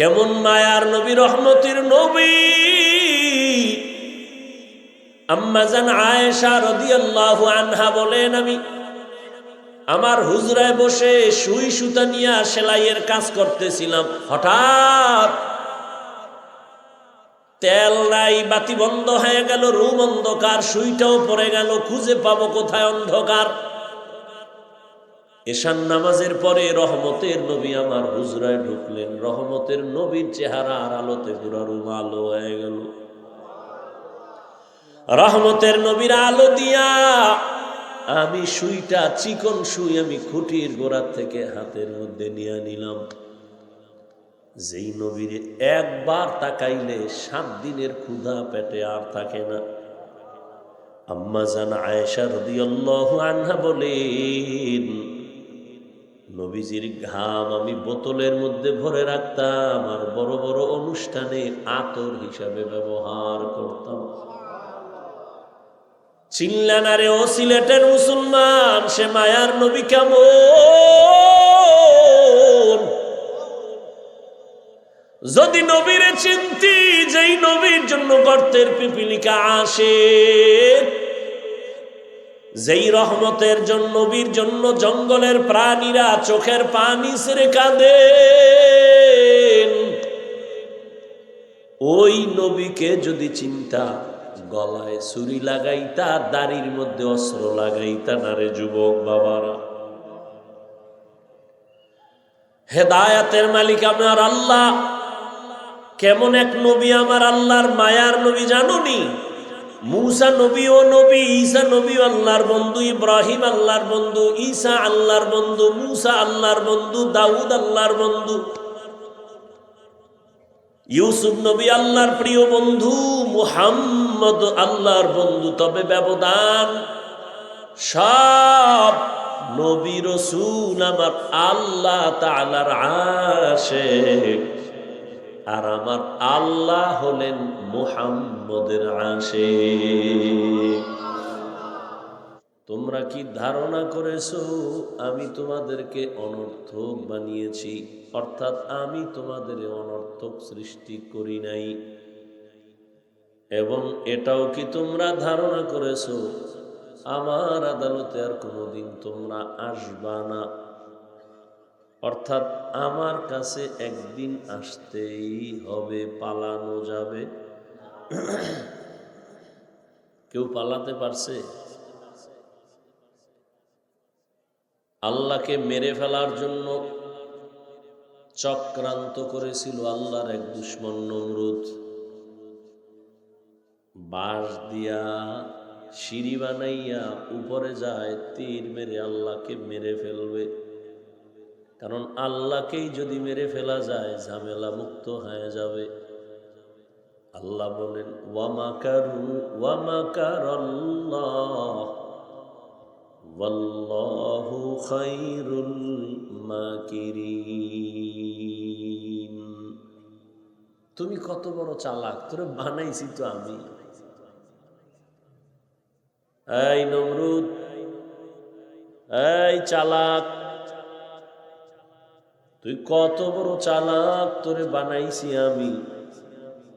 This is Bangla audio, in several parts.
কেমন মায়ার নবী, রহমতের নবী। আম্মাজান আয়েশা রদিয়াল্লাহু আনহা বলেন, আমি আমার হুজরায় বসে সুই সুতা নিয়ে সেলাইয়ের কাজ করতেছিলাম। হঠাৎ তেল নাই, বাতি বন্ধ হয়ে গেল, রুম অন্ধকার, সুইটাও পড়ে গেল, খুঁজে পাবো কোথায় অন্ধকার? এশান নামাজের পরে রহমতের নবী আমার হুজরায় ঢুকলেন। রহমতের নবীর চেহারা আর আলোতে পুরা রুম আলো হয়ে গেল। রহমতের নবীর আলো দিয়া আমি সুইটা, চিকন সুই আমি খুঁটির গোড়ার থেকে হাতের মধ্যে নিয়ে নিলাম। যেই নবীর একবার তাকাইলে সাত দিনের ক্ষুধা পেটে আর থাকে না। আম্মা জান আয়েশা রদিয়াল্লাহু আনহা বলেন নবীজির ঘাম আমি বোতলের মধ্যে ভরে রাখতাম আর বড় বড় অনুষ্ঠানে আতর হিসাবে ব্যবহার করতাম। চিল্লানারে ও সিলেটের মুসলমান, সে মায়ার নবী কেমন? যদি নবীরে চিন্তি, যেই নবীর জন্য গর্তের পিপিলিকা আসে যেই রহমতের জন্য, নবীর জন্য জঙ্গলের প্রাণীরা চোখের পানি সেরে কাঁদে ওই নবীকে যদি চিন্তা, গলায় ছুরি লাগাইতা, দাড়ির মধ্যে অস্ত্র লাগাইতা, না রে যুবক বাবারা। হেদায়াতের মালিক আমার আল্লাহ। কেমন এক নবী আমার আল্লাহর মায়ার নবী জানুনি? মুসা নবী ও নবী, ঈসা নবী আল্লাহর বন্ধু, ইব্রাহিম আল্লাহর বন্ধু, ঈসা আল্লাহর বন্ধু, মুসা আল্লাহর বন্ধু, দাউদ আল্লাহর বন্ধু, ইউসুফ নবী আল্লাহর প্রিয় বন্ধু, মুহাম্মদ আল্লাহর বন্ধু, তবে ব্যবধান সব নবী রসুল আমার আল্লাহ তালার আসে আর আমার আল্লাহ হলেন মুহাম্মদের আসে তোমরা কি ধারণা করেছ, আমি তোমাদেরকে অনর্থক বানিয়েছি, অর্থাৎ আমি তোমাদের অনর্থক সৃষ্টি করি নাই। এবং এটাও কি তোমরা ধারণা করেছ, আমার আদালতে আর কোনোদিন তোমরা আসবা না। অর্থাৎ আমার কাছে একদিন আসতেই হবে, পালানো যাবে। কেউ পালাতে পারছে? আল্লাহকে মেরে ফেলার জন্য চক্রান্ত করেছিল আল্লাহর এক দুশ্মন নমরুদ। বাঁশ দিয়া সিঁড়ি বানাইয়া উপরে যায়, তীর মেরে আল্লাহকে মেরে ফেলবে। কারণ আল্লাহকেই যদি মেরে ফেলা যায় ঝামেলা মুক্ত হয়ে যাবে। আল্লাহ বলেন তুমি কত বড় চালাক, তোরে বানাইছি তো আমি। এই নমরুদ, এই চালাক, তুই কত বড় চালাক, তোরে বানাইছি আমি।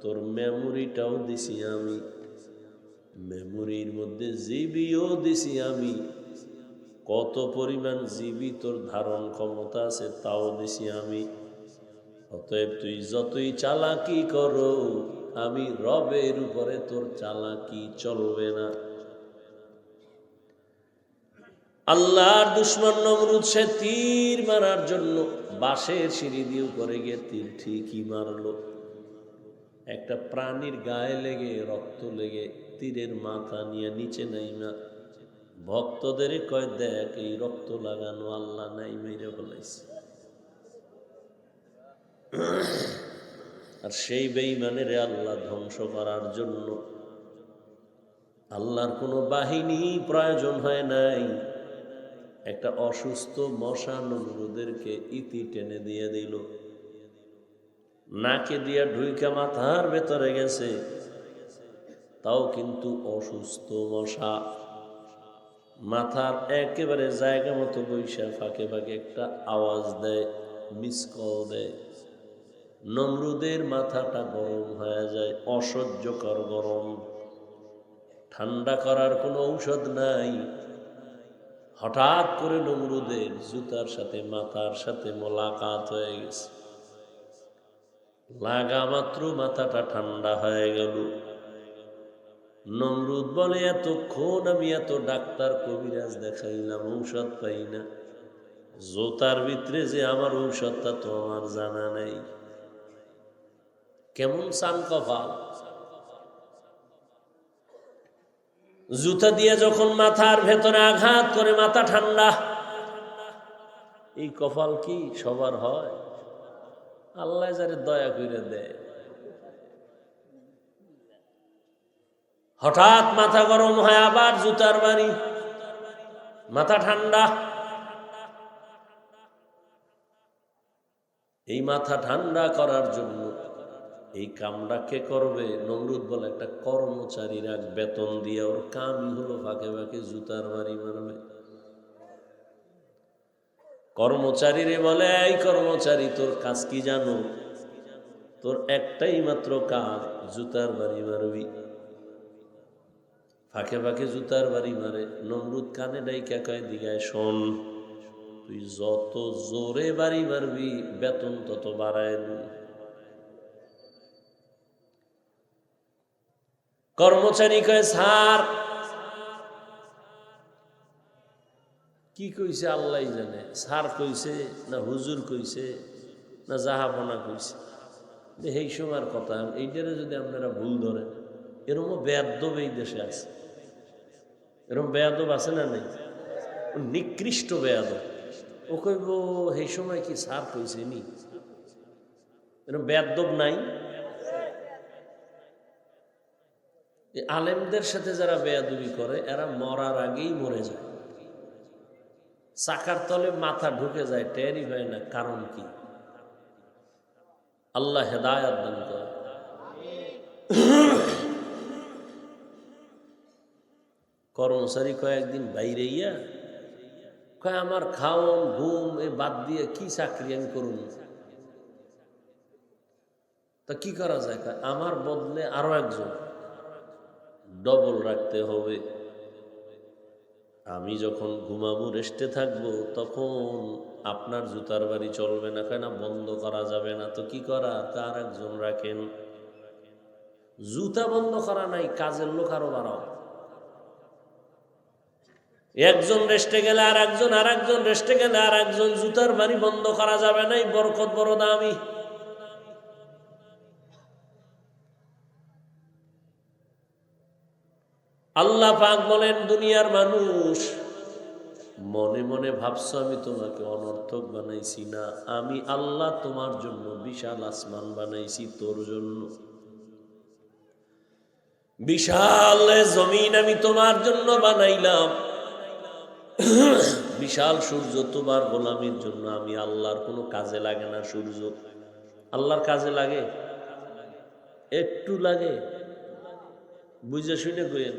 তোর মেমোরিটাও দিছি আমি। মেমোরির মধ্যে জিবিও দিছি আমি। কত পরিমাণ জিবি তোর ধারণ ক্ষমতা আছে তাও দিছি আমি। অতএব তুই যতই চালাকি করো, আমি রবের উপরে তোর চালাকি চলবে না। আল্লাহর দুশ্মন নমরুদ সে তীর মারার জন্য বাঁশের সিঁড়ি দিয়ে উপরে গিয়ে তীর ঠিকই মারলো। একটা প্রাণীর গায়ে লেগে, রক্ত লেগে, তীরের মাথা নিয়ে নিচে নাইমা। ভক্তদের কয়, দেখ, এই রক্ত লাগানো আল্লাহ নাই মেরে বলাইছে আর সেই বেইমানের আল্লাহ ধ্বংস করার জন্য আল্লাহর কোনো বাহিনী প্রয়োজন হয় নাই। একটা অসুস্থ মশা নমরুদেরকে ইতি টেনে দিয়ে দিল। নাকে দিয়া ঢুইকা মাথার ভেতরে গেছে। তাও কিন্তু অসুস্থ মশা। মাথার একেবারে জায়গা মতো বৈশা ফাঁকে ফাঁকে একটা আওয়াজ দেয় মিস কল দেয়। নমরুদের মাথাটা গরম হয়ে যায়, অসহ্যকর গরম। ঠান্ডা করার কোনো ঔষধ নাই। হঠাৎ করে নমরুদের জুতার সাথে, মাথার সাথে মোলাকাত হয়ে গেছে। লাগা মাত্র মাথাটা ঠান্ডা হয়ে গেল। নমরুদ বলে, এতক্ষণ আমি এত ডাক্তার কবিরাজ দেখাইলাম, ঔষধ পাই না। জোতার ভিতরে যে আমার ঔষধটা তো আমার জানা নেই। কেমন চান কপাল? জুতা দিয়ে যখন মাথার ভেতরে আঘাত করে, মাথা ঠান্ডা। এই কপাল কি সবার হয়? আল্লাহ যারে দয়া করে দেয়। হঠাৎ মাথা গরম হয়, আবার জুতার বাড়ি। মাথা ঠান্ডা। এই মাথা ঠান্ডা করার জন্য এই কামটা কে করবে? নমরুদ বলে, একটা কর্মচারীর এক বেতন দিয়ে ওর কামই হলো ফাঁকে ফাঁকে জুতার বাড়ি মারবে। কর্মচারীরে বলে, এই কর্মচারী, তোর কাজ কি জানো? তোর একটাই মাত্র কাজ, জুতার বাড়ি মারবি। ফাঁকে ফাঁকে জুতার বাড়ি মারে। নমরুদ কানে ডাইকা কয়, দিগায় শোন, তুই যত জোরে বাড়ি মারবি, বেতন তত বাড়ায় কর্মচারী কয়, স্যার কি কইছে আল্লাহ জানে? স্যার কইছে, না হুজুর কইছে, না জাহাপনা কইছে। এই সময়ের কথা, এইটারে যদি আপনারা ভুল ধরেন এরকম বেয়াদব এই দেশে আছে। এরকম বেয়াদব আছে না নেই? নিকৃষ্ট বেয়াদব। ও কইব সেই সময় কি স্যার কইছে নি? এরকম বেয়াদব নাই? আলেমদের সাথে যারা বেয়াদবি করে, এরা মরার আগেই মরে যায়। চাকার তলে মাথা ঢুকে যায়, টেরই হয় না, কারণ কি? আল্লাহ হেদায়াত দান করে। কর্মচারী কয়েকদিন বাইরে ইয়া কয়, আমার খাওন, ঘুম, এ বাদ দিয়ে কি চাকরি আমি করুন? তা কি করা যায়? আমার বদলে আরও একজন। ডবল রাখতে হবে। আমি যখন ঘুমাবো, রেস্টে থাকব, তখন আপনার জুতার বাড়ি চলবে না, কেন? বন্ধ করা যাবে না। তো কি করা? তার একজন রাখেন। জুতা বন্ধ করা নাই, কাজের লোক আরও বাড়াও। একজন রেস্টে গেলে আর একজন আর একজন রেস্টে গেলে আর একজন জুতার বাড়ি বন্ধ করা যাবে না এই বরকত বড় দামি। আল্লাহ পাক বলেন, দুনিয়ার মানুষ, মনে মনে ভাবছ আমি তোমাকে অনর্থক বানাইছি না, আমি আল্লাহ তোমার জন্য বিশাল আসমান বানাইছি তোর জন্য। বিশাল জমিন আমি তোমার জন্য বানাইলাম। বিশাল সূর্য তোমার গোলামির জন্য, আমি আল্লাহর কোনো কাজে লাগে না সূর্য। আল্লাহর কাজে লাগে? একটু লাগে। বুঝে শুনে কইেন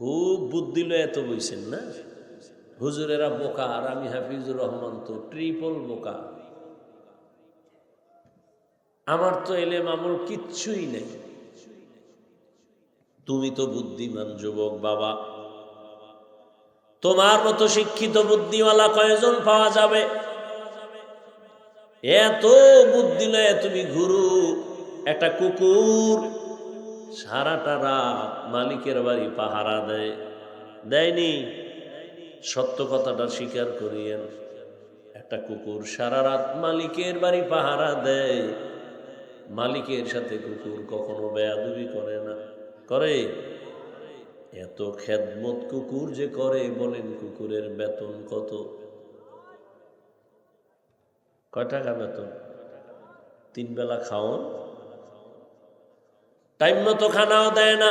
খুব বুদ্ধি লয়ে এত বইছেন না? হুজুরেরা বোকা, আর আমি হাফিজুর রহমান তো ট্রিপল বোকা। আমার তো এলেম আমল কিচ্ছুই নেই। তুমি তো বুদ্ধিমান যুবক বাবা। তোমার মতো শিক্ষিত বুদ্ধিওয়ালা কয়জন পাওয়া যাবে? এত বুদ্ধি লয়ে তুমি ঘুরু, একটা কুকুর সারাটা রাত মালিকের বাড়ি পাহারা দেয়। দেয়নি। সত্য কথাটা স্বীকার করিয়েন। একটা কুকুর সারা রাত মালিকের বাড়ি পাহারা দেয়। মালিকের সাথে কুকুর কখনো বেয়াদুবি করে না। করে। এত খেদমত কুকুর যে করে বলেন কুকুরের বেতন কত? কয় টাকা বেতন? তিন বেলা খাওয়ান টাইম মতো খানাও দেয় না।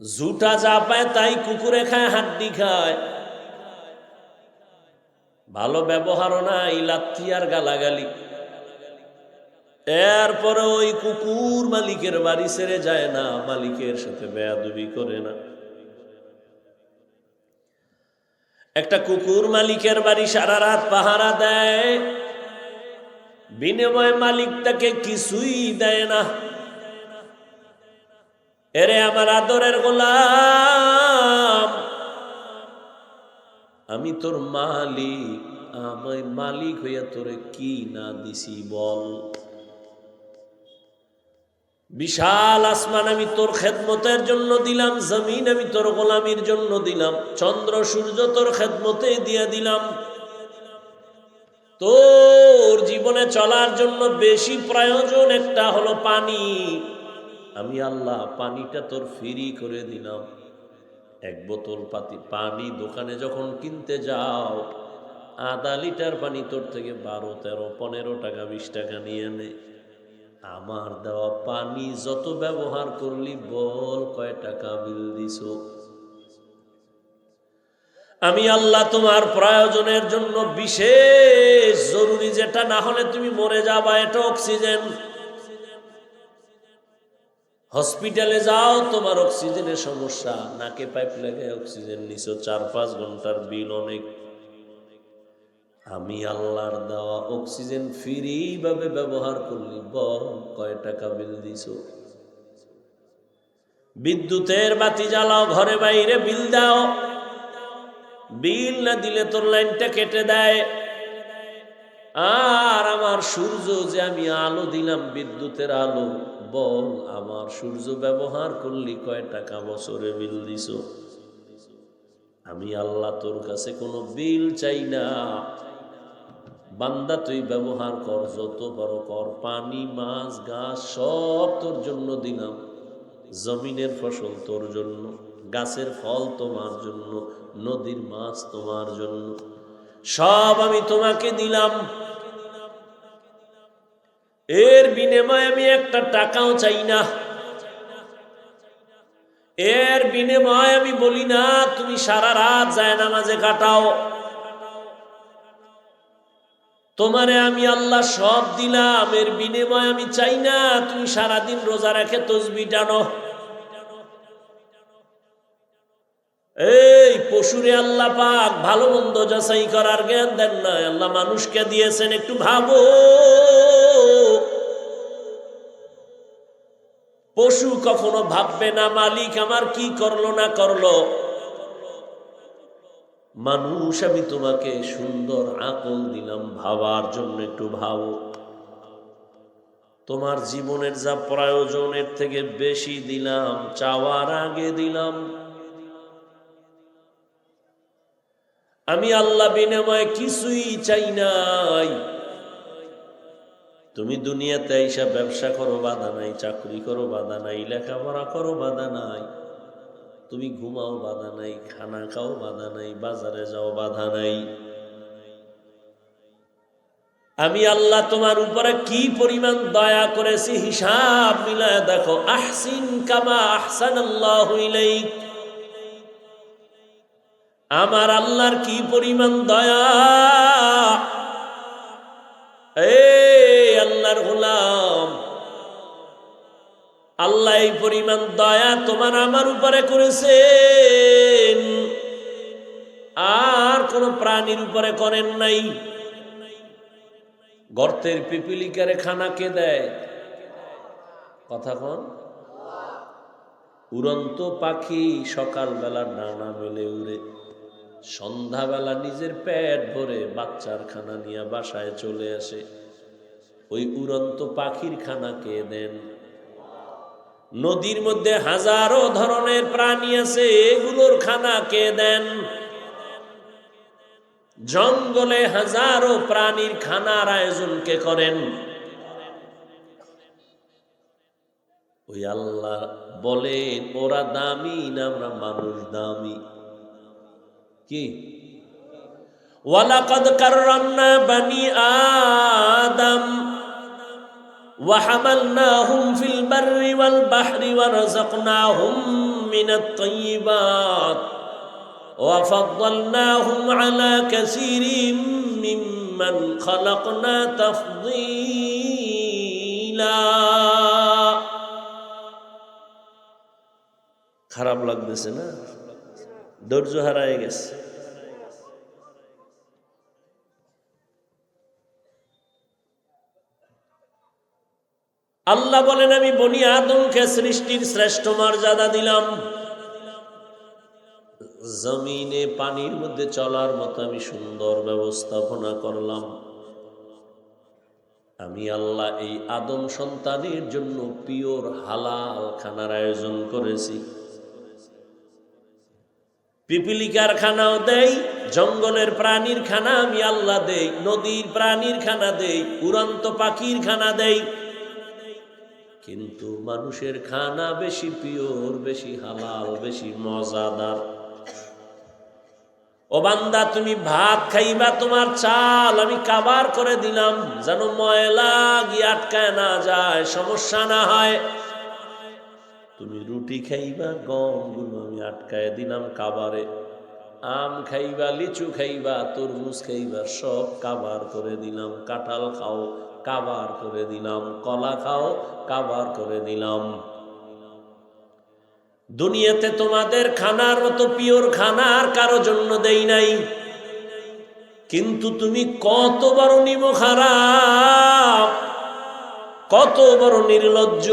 জুটা যা পায় তাই কুকুরে খায়, হাড্ডি খায়। ভালো ব্যবহারও নাই লাথি আর গালাগালি। এরপরে ওই কুকুর মালিকের বাড়ি ছেড়ে যায় না, মালিকের সাথে বেয়াদবি করে না। একটা কুকুর মালিকের বাড়ি সারা রাত পাহারা দেয়। বিনিময় মালিক তাকে কিছুই দেয় না। এরে আমার আদরের গোলাম, আমি তোর মালিক, আমায় মালিক হইয়া তোরে কি না দিছি বল। বিশাল আসমান আমি তোর খেদমতের জন্য দিলাম, জমিন আমি তোর গোলামির জন্য দিলাম, চন্দ্র সূর্য তোর খেদমতে দিয়া দিলাম। তোর জীবনে চলার জন্য বেশি প্রয়োজন একটা হলো পানি। আমি আল্লাহ, পানিটা তোর ফ্রি করে দিলাম। এক বোতল পাতি পানি দোকানে যখন কিনতে যাও, আধা লিটার পানি তোর থেকে বারো, তেরো, পনেরো টাকা, বিশ টাকা নিয়ে নে। আমার দেওয়া পানি যত ব্যবহার করলি বল কয় টাকা বিল দিছ? আমি আল্লাহ তোমার প্রয়োজনের জন্য বিশেষ জরুরি, যেটা না হলে তুমি মরে যাবা, এটা অক্সিজেন হসপিটালে যাও, তোমার অক্সিজেনের সমস্যা। নাকে পাইপ লেগে অক্সিজেন নিছো, চার পাঁচ ঘণ্টার বিল অনেক। আমি আল্লাহর দেওয়া অক্সিজেন ফ্রি ভাবে ব্যবহার করলি, বল, কয় টাকা বিল দিছো? বিদ্যুতের বাতি জ্বালাও, ঘরে বাইরে বিল দাও। বিল না দিলে তোর লাইনটা কেটে দেয়। আর আমার সূর্য যে আমি আলো দিলাম, বিদ্যুতের আলো, বল আমার সূর্য ব্যবহার করলি কয় টাকা বছরে বিল দিছ? আমি আল্লাহ তোর কাছে কোনো বিল চাই না। বান্দা, তুই ব্যবহার কর, যত বড় কর, পানি, মাছ গাছ সব তোর জন্য দিলাম। জমিনের ফসল তোর জন্য। গাছের ফল তোমার জন্য, নদীর মাছ তোমার জন্য। সব আমি তোমাকে দিলাম। এর বিনিময়ে আমি একটা টাকাও চাই না। এর বিনিময়ে আমি বলি না, তুমি সারা রাত যায় নামাজে কাটাও। তোমারে আমি আল্লাহ সব দিলাম, এর বিনিময়ে আমি চাই না, তুমি সারাদিন রোজা রেখে তসবি টানো। এই পশুরে আল্লাহ পাক ভালো মন্দ যাচাই করার জ্ঞান দেন না আল্লাহ মানুষকে দিয়েছেন একটু ভাবো। পশু কখনো ভাববে না, মালিক আমার কি করল না করল। মানুষ, আমি তোমাকে সুন্দর আকল দিলাম, ভাবার জন্য একটু ভাবো। তোমার জীবনের যা প্রয়োজনের থেকে বেশি দিলাম, চাওয়ার আগে দিলাম। আমি আল্লাহ বিনিময়ে কিছুই চাই নাই। তুমি দুনিয়াতে এইসব ব্যবসা করো, বাধা নাই। চাকরি করো, বাধা নাই। লেখাপড়া করো, বাধা নাই। তুমি ঘুমাও, বাধা নাই। খানা খাও, বাধা নাই। বাজারে যাও, বাধা নাই। আমি আল্লাহ তোমার উপরে কি পরিমাণ দয়া করেছি, হিসাব মিলায় দেখো। আহসিন কামা আহসান আল্লাহ আমার আল্লাহর কি পরিমাণ দয়া? এই আল্লাহর গোলাম, আল্লাহ এই পরিমাণ দয়া তোমার আমার উপরে করেছেন। আর কোন প্রাণীর উপরে করেন নাই। গর্তের পিপিলিকারে খানা কে দেয়? কথা কন। উড়ন্ত পাখি সকালবেলা ডানা মেলে উড়ে। সন্ধ্যাবেলা নিজের পেট ভরে বাচ্চার খানা নিয়ে বাসায় চলে আসে। ওই উড়ন্ত পাখির খানা কে দেন? নদীর মধ্যে হাজারো ধরনের প্রাণী আছে, এগুলোর খানা কে দেন? জঙ্গলে হাজারো প্রাণীর খানার আয়োজন কে করেন? ওই আল্লাহ বলেন, ওরা দামি না আমরা মানুষ দামি। কি ওয়ালাকাদ কাররামনা বানি আদম وحملناهم في البر والبحر ورزقناهم من الطيبات وفضلناهم على كثير ممن خلقنا تفضيلا খারাপ লাগতেছে না ধৈর্য হারায় গেছে। আল্লাহ বলেন, আমি বনি আদমকে সৃষ্টির শ্রেষ্ঠ মর্যাদা দিলাম। জমিনে পানির মধ্যে চলার মতো আমি সুন্দর ব্যবস্থাপনা করলাম। আমি আল্লাহ এই আদম সন্তানের জন্য পিওর হালাল খানার আয়োজন করেছি। পিপিলিকার খানাও দেই, জঙ্গলের প্রাণীর খানা আমি আল্লাহ দেই, নদীর প্রাণীর খানা দেই, উড়ন্ত পাখির খানা দেই। কিন্তু মানুষের খানা বেশি পিওর, বেশি হালাল, বেশি মজাদার। ও বান্দা, তুমি ভাত খাইবা, তোমার চাল আমি কাবার করে দিলাম, যেন ময়লা গিয়ে আটকায় না যায়, সমস্যা না হয়। তুমি রুটি খাইবা, গমগুলো আমি আটকায় দিলাম কাবারে। আম খাইবা, লিচু খাইবা, তরমুজ খাইবা, সব কাবার করে দিলাম। কাঁঠাল খাও, কাবার করে দিলাম। কলা খাও, কাবার করে দিলাম। দুনিয়াতে তোমাদের খানার মতো পিওর খানা আর কারও জন্য দেই নাই। কিন্তু তুমি কত বড় নিম খারাপ কত বড় নির্লজ্জ।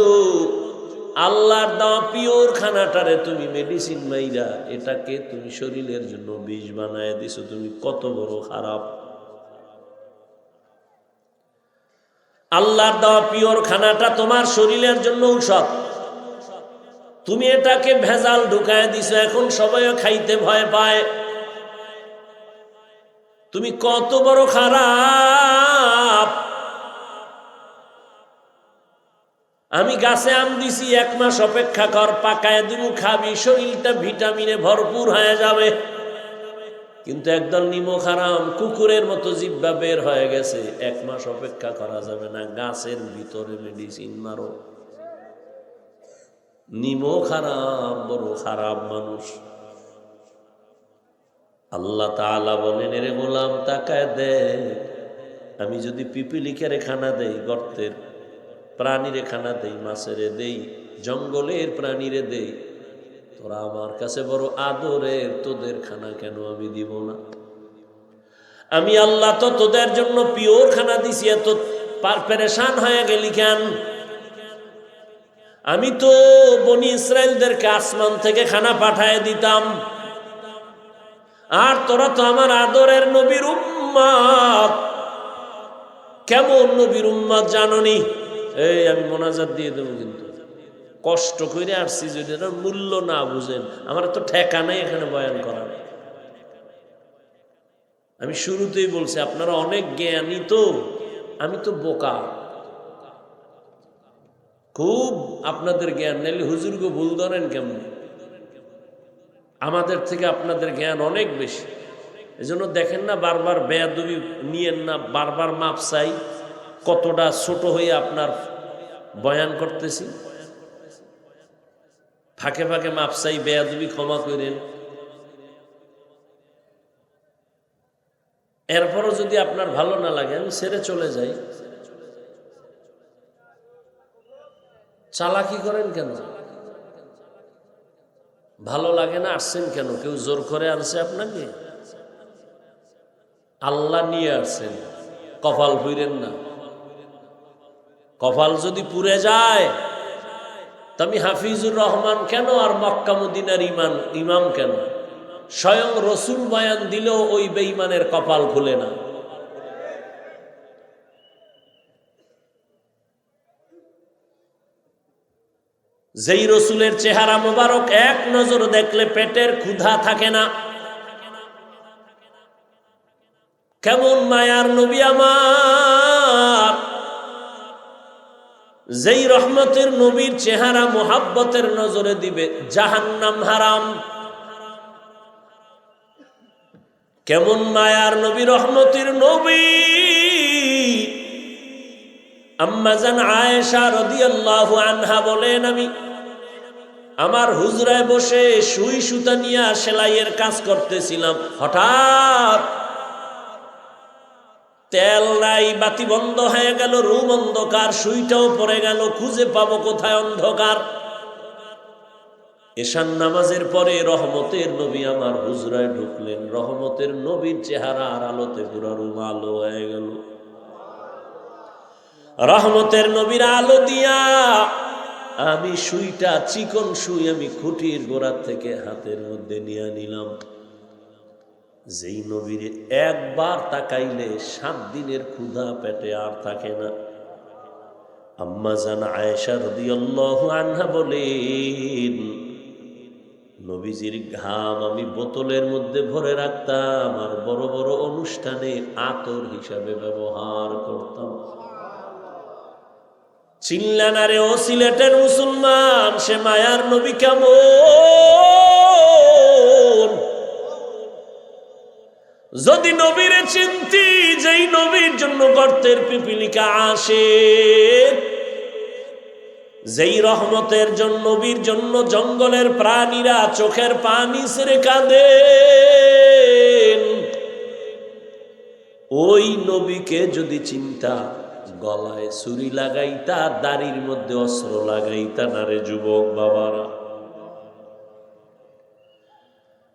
আল্লাহর দেওয়া পিওর খানাটারে তুমি মেডিসিন মাইরা এটাকে তুমি শরীরের জন্য বিষ বানায় দিছো, তুমি কত বড় খারাপ। আল্লাহর দেওয়া পিওর খানাটা তোমার শরীরের জন্য ঔষধ। তুমি এটাকে ভেজাল ঢুকায় দিছো, এখন সবাইও খাইতে ভয় পায়। তুমি কত বড় খারাপ। আমি গাছে আম দিছি, এক মাস অপেক্ষা কর, পাকায় দিমু খাবি, শরীরটা ভিটামিনে ভরপুর হয়ে যাবে। কিন্তু একদল নিমো খারাম কুকুরের মতো জিব্বা বের হয়ে গেছে, এক মাস অপেক্ষা করা যাবে না, গাছের ভিতরে মেডিসিন মারো। নিমো খারাপ বড় খারাপ মানুষ। আল্লাহ তাআলা বলেন, এরে গোলাম, তাকায় দে আমি যদি পিপিলিকের খানা দেই, গর্তের প্রাণীরে খানা দেই, মাছেরে দেই, জঙ্গলের প্রাণীরে দেই। তোরা আমার কাছে বড় আদরের, তোদের খানা কেন আমি দিব না? আমি আল্লাহ তো তোদের জন্য পিওর খানা দিছি, এত পার পেরেশান হয়ে গেলি কেন? আমি তো বনি ইসরায়েলদেরকে আসমান থেকে খানা পাঠায় দিতাম। আর তোরা তো আমার আদরের নবীর উম্মাদ। কেমন নবীর উম্মাদ জাননি? এই, আমি মোনাজাত দিয়ে দেবো কিন্তু। কষ্ট করে আসছি যদি মূল্য না বুঝেন। আমার তো ঠেকা নাই এখানে বয়ান করার। আমি শুরুতেই বলছি, আপনারা অনেক জ্ঞানী তো, আমি তো বোকা। খুব আপনাদের জ্ঞান নাইলে হুজুরকে ভুল ধরেন কেমন? আমাদের থেকে আপনাদের জ্ঞান অনেক বেশি। এজন্য দেখেন না, বারবার বেয়াদবি নিয়েন না, বারবার মাপ চাই। কতটা ছোট হয়ে আপনার বয়ান করতেছি? ফাঁকে ফাঁকে মাপ চাই বেয়াদবি ক্ষমা করেন। এরপরও যদি আপনার ভালো না লাগে, আমি সেরে চলে যাই। চালাকি করেন কেন? ভালো লাগে না, আসছেন কেন? কেউ জোর করে আনছে আপনাকে? আল্লাহ নিয়ে আসছেন, কপাল ফুইরেন না। কপাল যদি পুড়ে যায় তো আমি হাফিজুর রহমান কেন আর মক্কা ইমান, ইমাম কেন? স্বয়ং রসুল বয়ান দিলেও ওই বেইমানের কপাল খুলে না। যেই রসুলের চেহারা মোবারক এক নজর দেখলে পেটের ক্ষুধা থাকে না। কেমন মায়ার নবী আমার? যেই রহমতের নবীর চেহারা মোহাব্বতের নজরে দিবে, জাহান্নাম হারাম। কেমন মায়ার নবী, রহমতের নবী। আম্মাজান আয়েশা আনহা বলেন, আমি আমার হুজরায় বসে সুই সুতা নিয়ে সেলাইয়ের কাজ করতেছিলাম। হঠাৎ তেল নাই, বাতি বন্ধ হয়ে গেল, রুম অন্ধকার, সুইটাও পড়ে গেল, খুঁজে পাবো কোথায় অন্ধকার? এশান নামাজের পরে রহমতের নবী আমার হুজরায় ঢুকলেন, রহমতের নবীর চেহারা আর আলোতে পুরো রুম আলো হয়ে গেল। রহমতের নবীর আলো দিয়া আমি সুইটা, চিকন সুই আমি খুঁটির গোড়ার থেকে হাতের মধ্যে নিয়ে নিলাম। যেই নবীর একবার তাকাইলে সাত দিনের ক্ষুধা পেটে আর থাকে না। আম্মা জান আয়েশা রদিয়াল্লাহু আনহা বলেন, নবীজির ঘাম আমি বোতলের মধ্যে ভরে রাখতাম আর বড় বড় অনুষ্ঠানে আতর হিসাবে ব্যবহার করতাম। চিল্লানারে ও সিলেটের মুসলমান, সে মায়ার নবী কেমন? যদি নবীরে চিন্তি, যেই নবীর জন্য গর্তের পিপিলিকা আসে, যেই রহমতের জন্য, নবীর জন্য জঙ্গলের প্রাণীরা চোখের পানি সেরে কাঁদে ওই নবীকে যদি চিন্তা, গলায় ছুরি লাগাইতা, দাড়ির মধ্যে অস্ত্র লাগাইতা, না রে যুবক বাবারা?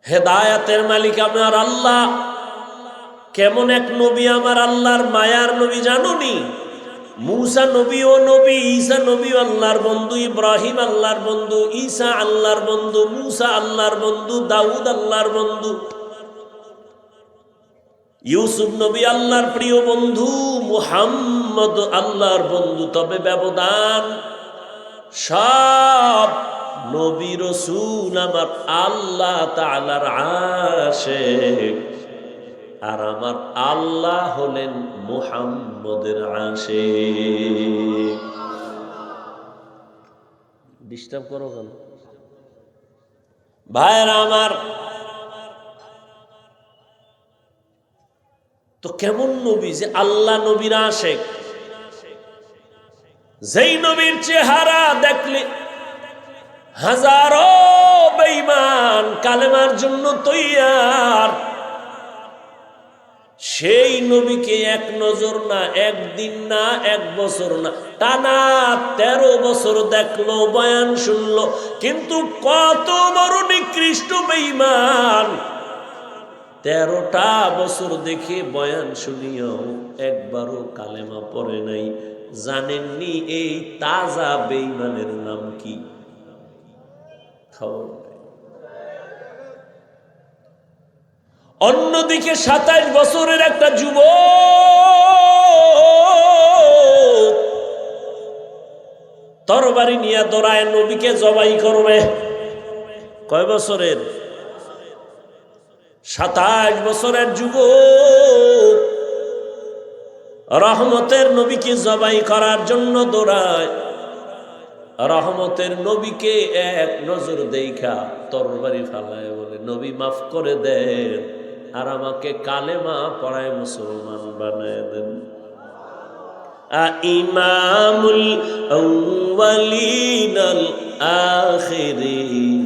হেদায়াতের মালিক আমার আল্লাহ কেমন এক নবী আমার আল্লাহর মায়ার নবী জানুনি? মুসা নবী ও নবী, ঈসা নবী আল্লাহর বন্ধু, ইব্রাহিম আল্লাহর বন্ধু, ঈসা আল্লাহর বন্ধু, মুসা আল্লাহর বন্ধু, দাউদ আল্লাহর বন্ধু। ইউসুফ নবী আল্লাহর প্রিয় বন্ধু, মুহাম্মদ আল্লাহর বন্ধু, তবে ব্যবধান। সব নবী রসুল আমার আল্লাহ তালার আশেক। আর আমার আল্লাহ হলেন মুহাম্মদের আশে ডিস্টার্ব করো কেন? ভাইয়েরা আমার, তো কেমন নবী যে আল্লাহ নবীর আশেক? যেই নবীর চেহারা দেখলে হাজারো বেইমান কালেমার জন্য তৈয়ার। সেই নবীকে এক নজর না, একদিন না, এক বছর না। টানা তেরো বছর দেখল, বয়ান শুনলো, কিন্তু কত বড় নিকৃষ্ট বেঈমান। তেরোটা বছর দেখে বয়ান শুনিয়াও একবারও কালেমা পড়ে নাই। জানেননি এই তাজা বেঈমানের নাম কি? খবর অন্যদিকে সাতাইশ বছরের একটা যুব তরবারি নিয়ে দৌড়ায়, নবীকে জবাই করবে। কয় বছরের? সাতাশ বছরের যুব রহমতের নবীকে জবাই করার জন্য দৌড়ায়। রহমতের নবীকে এক নজর দেখা তরবারি ফালায় বলে, নবী, মাফ করে দেন। আর আমাকে কালেমা পড়ায় মুসলমান বানায় দেন ইমামুল আউয়ালিনাল আখিরিন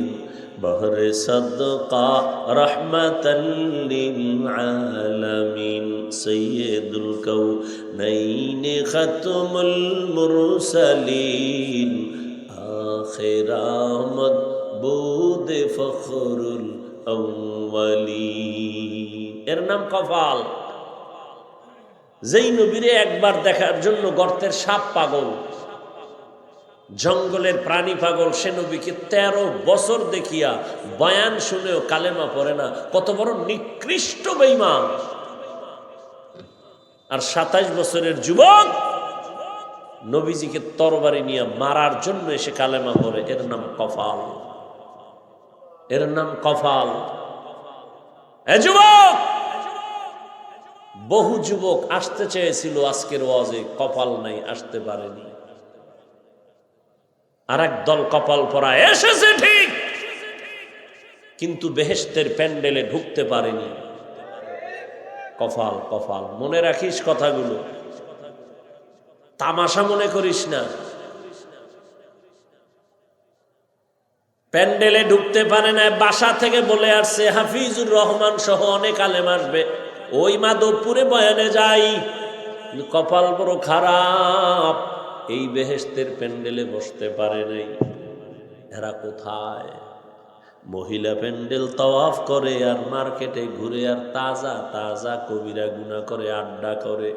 বহর সদকা রহমাতাল লিল আলামিন সৈয়দুল কৌনাইন খতমুল মুরসালিন আখির আহমদ বুদ ফখরুল আউয়ালিন এর নাম কপাল যেই নবীরে একবার দেখার জন্য গর্তের সাপ পাগল, জঙ্গলের প্রাণী পাগল, সে নবীকে তেরো বছর দেখিয়া বয়ান শুনেও কালেমা পড়ে না। কত বড় নিকৃষ্ট বেইমান আর সাতাইশ বছরের যুবক নবীজিকে তরবারি নিয়ে মারার জন্য এসে কালেমা পড়ে, এর নাম কফাল। এর নাম কফাল। যুবক! বহু যুবক আসতে চেয়েছিল আজকের ওয়াজে, কপাল নাই, আসতে পারেনি। আর দল কপাল পরা এসেছে ঠিক! কিন্তু বেহেস্তের প্যান্ডেলে ঢুকতে পারেনি। কপাল কপাল, মনে রাখিস কথাগুলো। তামাশা মনে করিস না। প্যান্ডেলে ঢুকতে পারে না, বাসা থেকে বলে আসছে, হাফিজুর রহমান সহ অনেক আলেম আসবে। ওই মাধবপুরে বয়ানে যাই। কপাল বড় খারাপ, এই বেহেস্তের প্যান্ডেলে বসতে পারে নাই। এরা কোথায়? মহিলা প্যান্ডেল তওয়াফ করে আর মার্কেটে ঘুরে আর তাজা তাজা কবিরা গুণা করে, আড্ডা করে।